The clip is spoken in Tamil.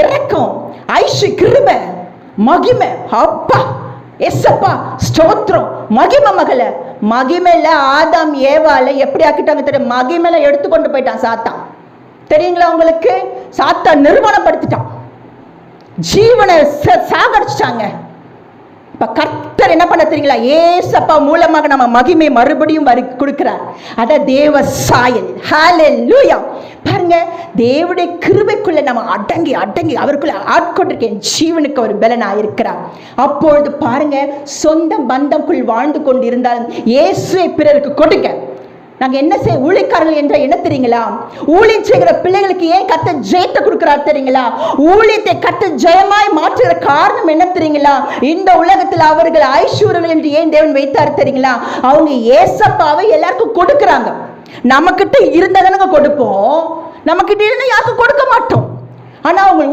இறக்கம் ஐஷு கிருப மகிமை. அப்பா எஸ்அப்பா ஸ்தோத்திரம். மகிமை மகள மகிமையில் ஆதாம் ஏவால எப்படி ஆக்கிட்டாங்க தெரியும்? மகிமையில் எடுத்துக்கொண்டு போயிட்டான் சாத்தான். தெரியுங்களா உங்களுக்கு? சாத்தான் நிர்மாணப்படுத்திட்டான் ஜீவனை சாகடிச்சிட்டாங்க. இப்போ கர்த்த பண்ண தெரியுங்களா? ஏசப்பா மூலமாக நம்ம மகிமை மறுபடியும் வரு கொடுக்கிறார். அத தேவ சாயல். ஹalleluya பாருங்க தேவடைய கிருபைக்குள்ள நம்ம அடங்கி அடங்கி அவருக்குள்ள ஆட்கொண்டிருக்கேன் ஜீவனுக்கு ஒரு பலனா இருக்கிறார். அப்பொழுது பாருங்க சொந்த பந்தம்குள் வாழ்ந்து கொண்டு இருந்தாலும் இயேசுவை பிறருக்கு கொடுங்க. நாங்க என்ன செய்ய ஊழிக்காரர்கள் என்ற என்ன தெரியுங்களா? ஊழியம் செய்கிற பிள்ளைகளுக்கு ஏன் கத்த ஜெயத்தை கொடுக்கிறார் தெரியுங்களா? ஊழியத்தை கத்த ஜெயமாய் மாற்றுகிற காரணம் என்ன தெரியுங்களா? இந்த உலகத்தில் அவர்கள் ஐஸ்வர்யம் என்று ஏன் தேவன் வைத்தார் தெரியுங்களா? அவங்க ஏசப்பாவை எல்லாருக்கும் கொடுக்கறாங்க. நம்ம கிட்ட இருந்ததானங்க கொடுப்போம். நம்ம கிட்ட யாருக்கும் கொடுக்க மாட்டோம். ஆனா அவங்க